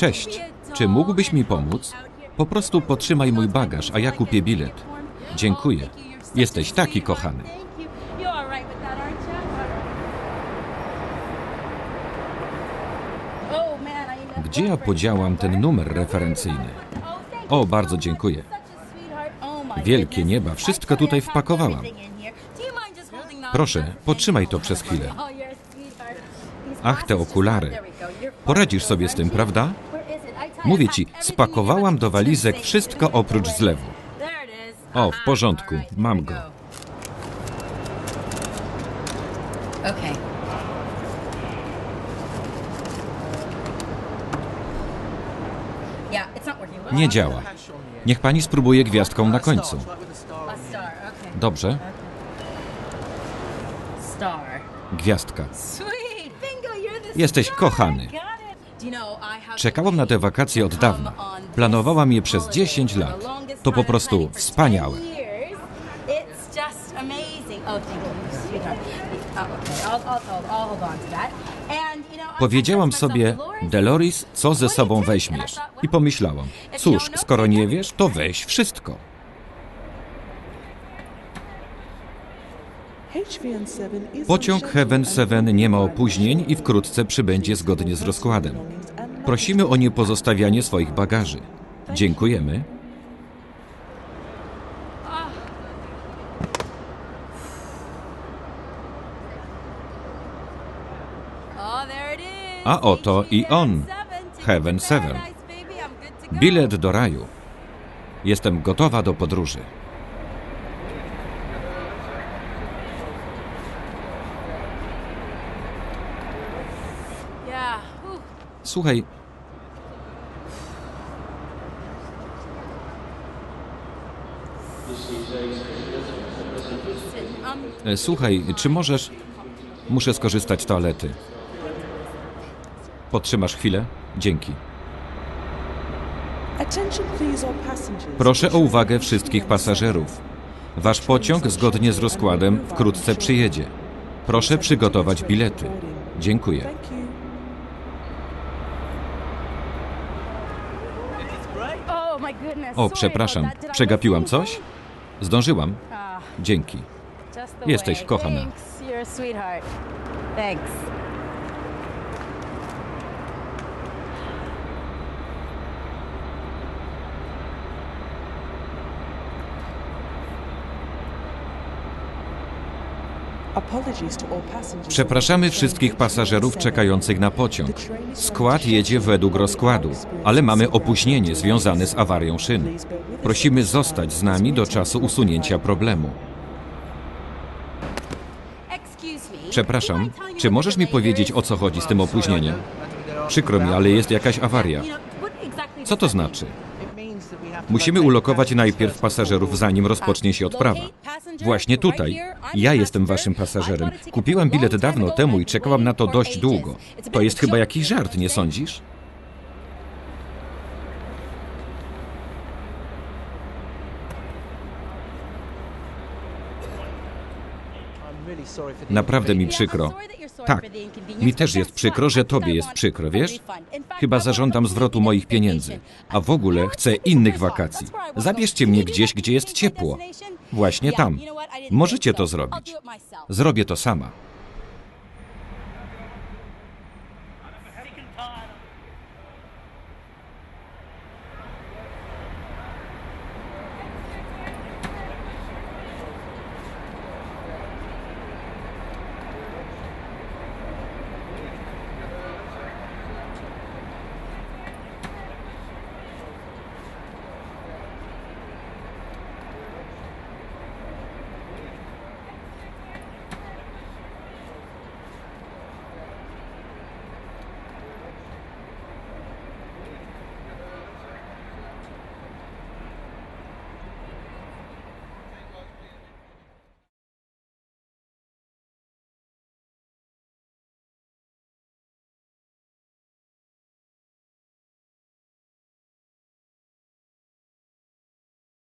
Cześć, czy mógłbyś mi pomóc? Po prostu potrzymaj mój bagaż, a ja kupię bilet. Dziękuję. Jesteś taki kochany. Gdzie ja podziałam ten numer referencyjny? O, bardzo dziękuję. Wielkie nieba, wszystko tutaj wpakowałam. Proszę, potrzymaj to przez chwilę. Ach, te okulary. Poradzisz sobie z tym, prawda? Mówię ci, spakowałam do walizek wszystko oprócz zlewu. O, w porządku, mam go. Nie działa. Niech pani spróbuje gwiazdką na końcu. Dobrze? Gwiazdka. Jesteś kochany. Czekałam na te wakacje od dawna. Planowałam je przez 10 lat. To po prostu wspaniałe. Powiedziałam sobie, Deloris, co ze sobą weźmiesz? I pomyślałam, cóż, skoro nie wiesz, to weź wszystko. Pociąg Heaven 7 nie ma opóźnień i wkrótce przybędzie zgodnie z rozkładem. Prosimy o niepozostawianie swoich bagaży. Dziękujemy. A oto i on. Heaven to 7. paradise, baby. I'm good to go. Bilet do raju. Jestem gotowa do podróży. Słuchaj, e, słuchaj, czy możesz... Muszę skorzystać z toalety. Potrzymasz chwilę? Dzięki. Proszę o uwagę wszystkich pasażerów. Wasz pociąg zgodnie z rozkładem wkrótce przyjedzie. Proszę przygotować bilety. Dziękuję. O, sorry przepraszam, przegapiłam coś? Zdążyłam? Ah, Dzięki. Jesteś kochana. Thanks, you're a sweetheart. Thanks. Przepraszamy wszystkich pasażerów czekających na pociąg. Skład jedzie według rozkładu, ale mamy opóźnienie związane z awarią szyn. Prosimy zostać z nami do czasu usunięcia problemu. Przepraszam, czy możesz mi powiedzieć o co chodzi z tym opóźnieniem? Przykro mi, ale jest jakaś awaria. Co to znaczy? Musimy ulokować najpierw pasażerów, zanim rozpocznie się odprawa. Właśnie tutaj. Ja jestem waszym pasażerem. Kupiłam bilet dawno temu i czekałam na to dość długo. To jest chyba jakiś żart, nie sądzisz? Naprawdę mi przykro. Tak, mi też jest przykro, że tobie jest przykro, wiesz? Chyba zażądam zwrotu moich pieniędzy. A w ogóle chcę innych wakacji. Zabierzcie mnie gdzieś, gdzie jest ciepło. Właśnie tam. Możecie to zrobić. Zrobię to sama.